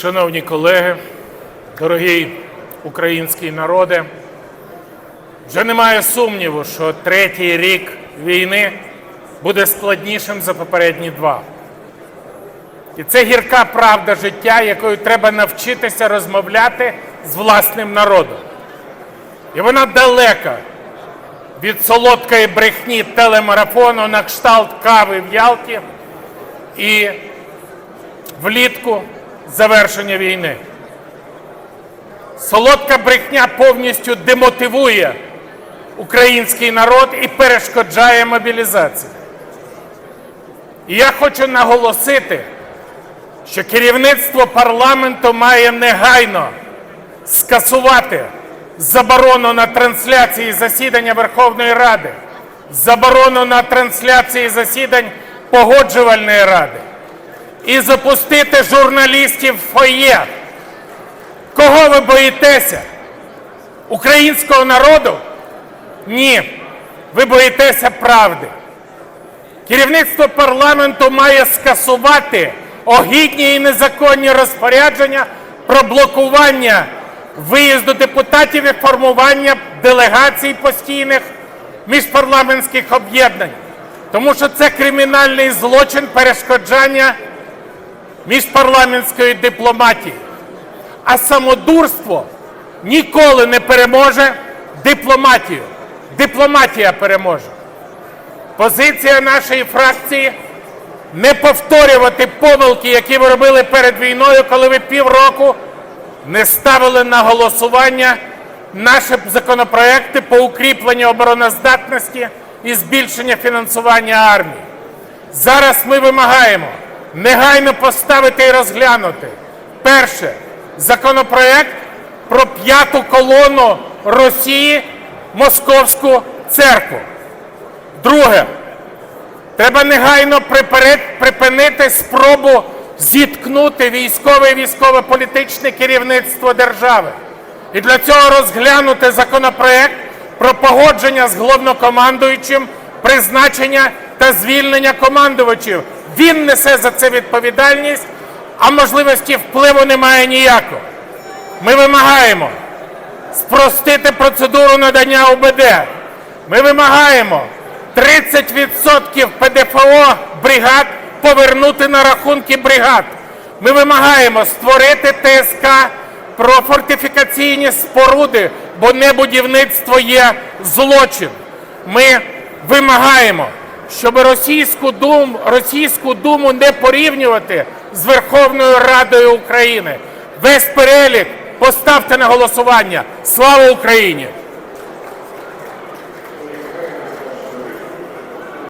Шановні колеги, дорогий український народе, вже немає сумніву, що третій рік війни буде складнішим за попередні два. І це гірка правда життя, якою треба навчитися розмовляти з власним народом. І вона далека від солодкої брехні телемарафону на кшталт кави в Ялті і влітку завершення війни. Солодка брехня повністю демотивує український народ і перешкоджає мобілізації. І я хочу наголосити, що керівництво парламенту має негайно скасувати заборону на трансляції засідання Верховної Ради, заборону на трансляції засідань Погоджувальної ради і запустити журналістів в фоє. Кого ви боїтеся? Українського народу? Ні. Ви боїтеся правди. Керівництво парламенту має скасувати огідні і незаконні розпорядження про блокування виїзду депутатів і формування делегацій постійних міжпарламентських об'єднань. Тому що це кримінальний злочин перешкоджання міжпарламентської дипломатії. А самодурство ніколи не переможе дипломатію. Дипломатія переможе. Позиція нашої фракції не повторювати помилки, які ви робили перед війною, коли ви півроку не ставили на голосування наші законопроекти по укріпленню обороноздатності і збільшення фінансування армії. Зараз ми вимагаємо негайно поставити і розглянути перше законопроект про п'яту колону Росії Московську церкву. Друге, треба негайно припинити спробу зіткнути військове і військово-політичне керівництво держави. І для цього розглянути законопроект про погодження з головнокомандуючим, призначення та звільнення командувачів. Він несе за це відповідальність, а можливості впливу немає ніякого. Ми вимагаємо спростити процедуру надання ОБД. Ми вимагаємо 30% ПДФО бригад повернути на рахунки бригад. Ми вимагаємо створити ТСК про фортифікаційні споруди, бо небудівництво є злочин. Ми вимагаємо, щоб російську думу, російську думу не порівнювати з Верховною Радою України. Весь перелік поставте на голосування. Слава Україні!